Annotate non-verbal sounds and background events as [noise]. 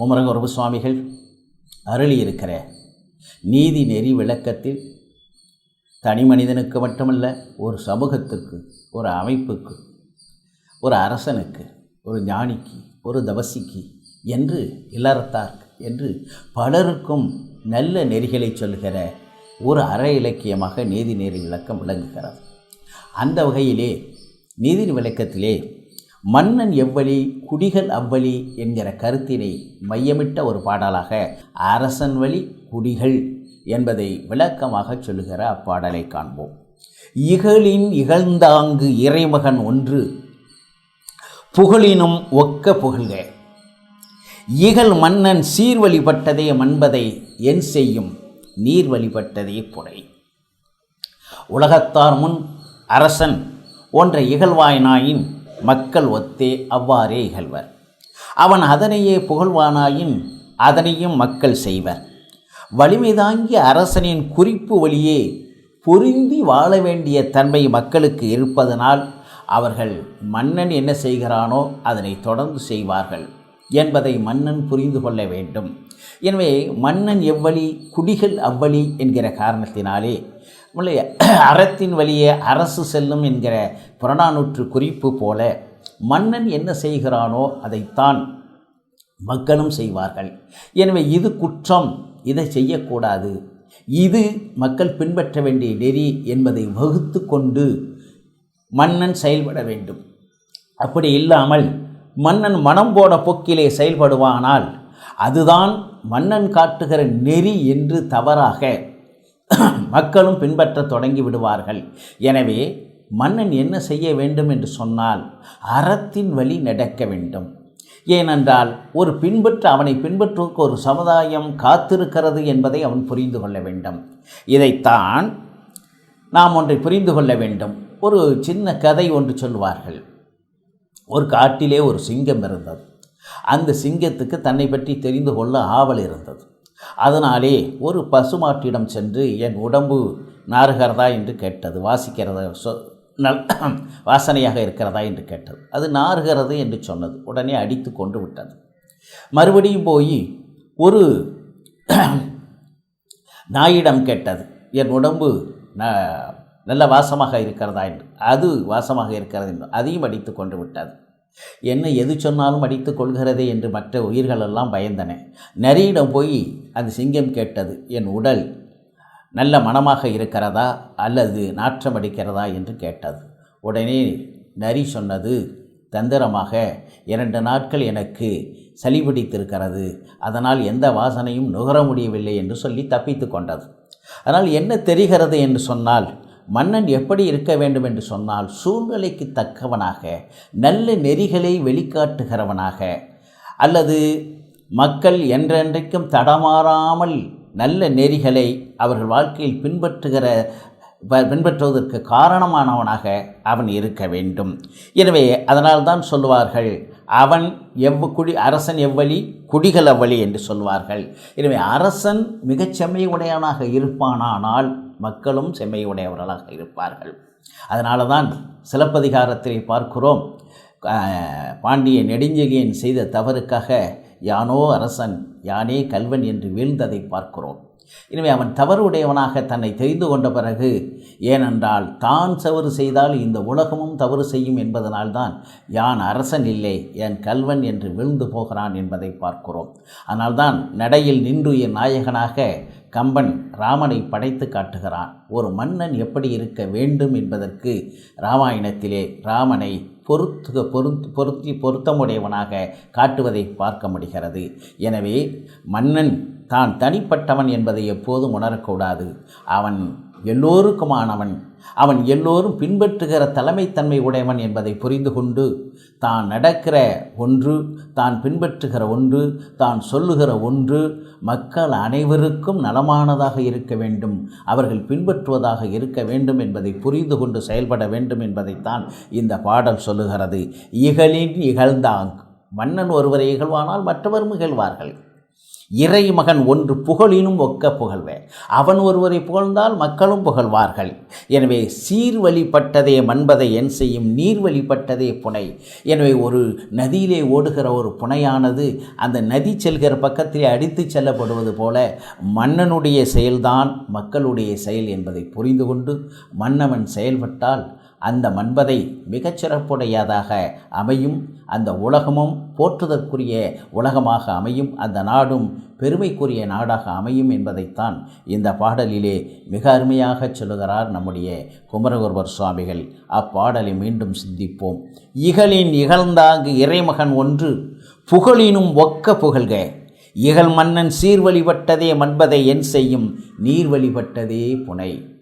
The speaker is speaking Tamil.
குமரகுருப சுவாமிகள் அருளியிருக்கிற நீதி நெறி விளக்கத்தில் தனி மனிதனுக்கு மட்டுமல்ல ஒரு சமூகத்துக்கு ஒரு அமைப்புக்கு ஒரு அரசனுக்கு ஒரு ஞானிக்கு ஒரு தவசிக்கு என்று இல்லறத்தார்க்கு என்று பலருக்கும் நல்ல நெறிகளை சொல்கிற ஒரு அற இலக்கியமாக நீதி நெறி விளக்கம் விளங்குகிறது. அந்த வகையிலே நீதி விளக்கத்திலே மன்னன் எவ்வழி குடிகள் அவ்வழி என்கிற கருத்தினை மையமிட்ட ஒரு பாடலாக அரசன் வழி குடிகள் என்பதை விளக்கமாக சொல்லுகிற அப்பாடலை காண்போம். இகழின் இகழ்ந்தாங்கு இறைமகன் ஒன்று புகழினும் ஒக்க புகழ்க. இகழ் மன்னன் சீர் வழிபட்டதே மண்பதை என் செய்யும் நீர் வழிபட்டதே புடை உலகத்தார் முன் அரசன் ஒன்ற இகழ்வாயினாயின் மக்கள் ஒத்தே அவ்வாறே இகழ்வர். அவன் அதனையே புகழ்வானாயின் அதனையும் மக்கள் செய்வர். வலிமை தாங்கிய அரசனின் குறிப்பு வழியே பொருந்தி வாழ வேண்டிய தன்மை மக்களுக்கு இருப்பதனால் அவர்கள் மன்னன் என்ன செய்கிறானோ அதனை தொடர்ந்து செய்வார்கள் என்பதை மன்னன் புரிந்து கொள்ள வேண்டும். எனவே மன்னன் எவ்வழி குடிகள் அவ்வழி என்கிற காரணத்தினாலே முல்லைய அறத்தின் வழியே அரசு செல்லும் என்கிற புறநானூற்று குறிப்பு போல மன்னன் என்ன செய்கிறானோ அதைத்தான் மக்களும் செய்வார்கள். எனவே இது குற்றம். இதை செய்யக்கூடாது. இது மக்கள் பின்பற்ற வேண்டிய நெறி என்பதை வகுத்து கொண்டு மன்னன் செயல்பட வேண்டும். அப்படி இல்லாமல் மன்னன் மனம் போன போக்கிலே செயல்படுவானால் அதுதான் மன்னன் காட்டுகிற நெறி என்று தவறாக [coughs] மக்களும் பின்பற்ற தொடங்கி விடுவார்கள். எனவே மன்னன் என்ன செய்ய வேண்டும் என்று சொன்னால் அறத்தின் வழி நடக்க வேண்டும். ஏனென்றால் ஒரு பின்பற்ற அவனை பின்பற்றுவதற்கு ஒரு சமுதாயம் காத்திருக்கிறது என்பதை அவன் புரிந்து கொள்ள வேண்டும். இதைத்தான் நாம் ஒன்றை புரிந்து கொள்ள வேண்டும். ஒரு சின்ன கதை ஒன்று சொல்வார்கள் ஒரு காட்டிலே ஒரு சிங்கம் இருந்தது. அந்த சிங்கத்துக்கு தன்னை பற்றி தெரிந்து கொள்ள ஆவல் இருந்தது. அதனாலே ஒரு பசுமாட்டிடம் சென்று என் உடம்பு நாறுகிறதா என்று கேட்டது. வாசிக்கிறதா? சொ நல் [coughs] வாசனையாக இருக்கிறதா என்று கேட்டது. அது நாறுகிறது என்று சொன்னது. உடனே அடித்து கொண்டு விட்டது. மறுபடியும் போய் ஒரு [coughs] நாயிடம் கேட்டது. என் உடம்பு ந நல்ல வாசமாக இருக்கிறதா என்று. அது வாசமாக இருக்கிறது என்று. அதையும் அடித்து கொண்டு விட்டது. என்ன எது சொன்னாலும் அடித்து கொள்கிறதே என்று மற்ற உயிர்களெல்லாம் பயந்தன. நரியிடம் போய் அந்த சிங்கம் கேட்டது என் உடல் நல்ல மனமாக இருக்கிறதா அல்லது நாற்றம் அடிக்கிறதா? என்று கேட்டது. உடனே நரி சொன்னது தந்திரமாக இரண்டு நாட்கள் எனக்கு சளி பிடித்திருக்கிறது அதனால் எந்த வாசனையும் நுகர முடியவில்லை என்று சொல்லி தப்பித்து கொண்டது. அதனால் என்ன தெரிகிறது என்று சொன்னால் மன்னன் எப்படி இருக்க வேண்டும் என்று சொன்னால் சூழ்நிலைக்கு தக்கவனாக நல்ல நெறிகளை வெளிக்காட்டுகிறவனாக அல்லது மக்கள் என்றென்றைக்கும் தடமாறாமல் நல்ல நெறிகளை அவர்கள் வாழ்க்கையில் பின்பற்றுகிற ப- பின்பற்றுவதற்கு காரணமானவனாக அவன் இருக்க வேண்டும். எனவே அதனால்தான் சொல்லுவார்கள் அவன் எவ்வ குடி அரசன் எவ்வழி குடிகள் அவ்வழி என்று சொல்வார்கள் எனவே அரசன் மிகச் செம்மையுடையவனாக இருப்பானானால் மக்களும் செம்மையுடையவர்களாக இருப்பார்கள். அதனால தான் சிலப்பதிகாரத்தை பார்க்கிறோம் பாண்டிய நெடுஞ்செழியன் செய்த தவறுக்காக யானோ அரசன் யானே கல்வன் என்று வீழ்ந்ததை பார்க்கிறோம். எனவே அவன் தவறு உடையவனாக தன்னை தெரிந்து கொண்ட பிறகு ஏனென்றால் தான் தவறு செய்தால் இந்த உலகமும் தவறு செய்யும் என்பதனால்தான் யான் அரசன் இல்லை என் கல்வன் என்று விழுந்து போகிறான் என்பதை பார்க்கிறோம். அதனால்தான் நடையில் நின்றுய நாயகனாக கம்பன் ராமனை படைத்து காட்டுகிறான். ஒரு மன்னன் எப்படி இருக்க வேண்டும் என்பதற்கு ராமாயணத்திலே ராமனை பொருத்து பொருத்து பொருத்தி பொருத்தமுடையவனாக காட்டுவதை பார்க்க முடிகிறது. எனவே மன்னன் தான் தனிப்பட்டவன் என்பதை எப்போதும் உணரக்கூடாது. அவன் எல்லோருக்குமானவன். அவன் எல்லோரும் பின்பற்றுகிற தலைமைத்தன்மை உடையவன் என்பதை புரிந்து கொண்டு தான் நடக்கிற ஒன்று தான் பின்பற்றுகிற ஒன்று தான் சொல்லுகிற ஒன்று மக்கள் அனைவருக்கும் நலமானதாக இருக்க வேண்டும். அவர்கள் பின்பற்றுவதாக இருக்க வேண்டும் என்பதை புரிந்து கொண்டு செயல்பட வேண்டும் என்பதைத்தான் இந்த பாடல் சொல்லுகிறது. இகழின் இகழ்ந்தாங். மன்னன் ஒருவரை இகழ்வானால் மற்றவரும் இகழ்வார்கள் இறைமகன் ஒன்று புகழினும் ஒக்க புகழ்வேன். அவன் ஒருவரை புகழ்ந்தால் மக்களும் புகழ்வார்கள். எனவே சீர் வழிபட்டதே மண்பதை என் செய்யும் நீர் வழிபட்டதே புனை. எனவே ஒரு நதியிலே ஓடுகிற ஒரு புனையானது அந்த நதி செல்கிற பக்கத்திலே அடித்து செல்லப்படுவது போல மன்னனுடைய செயல்தான் மக்களுடைய செயல் என்பதை புரிந்து கொண்டு மன்னவன் செயல்பட்டால் அந்த மண்பதை மிகச்சிறப்புடையதாக அமையும். அந்த உலகமும் போற்றுதற்குரிய உலகமாக அமையும். அந்த நாடும் பெருமைக்குரிய நாடாக அமையும் என்பதைத்தான் இந்த பாடலிலே மிக அருமையாக சொல்லுகிறார் நம்முடைய குமரகுருவர் சுவாமிகள். அப்பாடலை மீண்டும் சிந்திப்போம். இகலின் இகழ்ந்தாங்கு இறைமகன் ஒன்று புகழினும் ஒக்க புகழ்க. இகழ் மன்னன் சீர்வழிபட்டதே மண்பதை என் செய்யும் நீர் வழிபட்டதே புனை.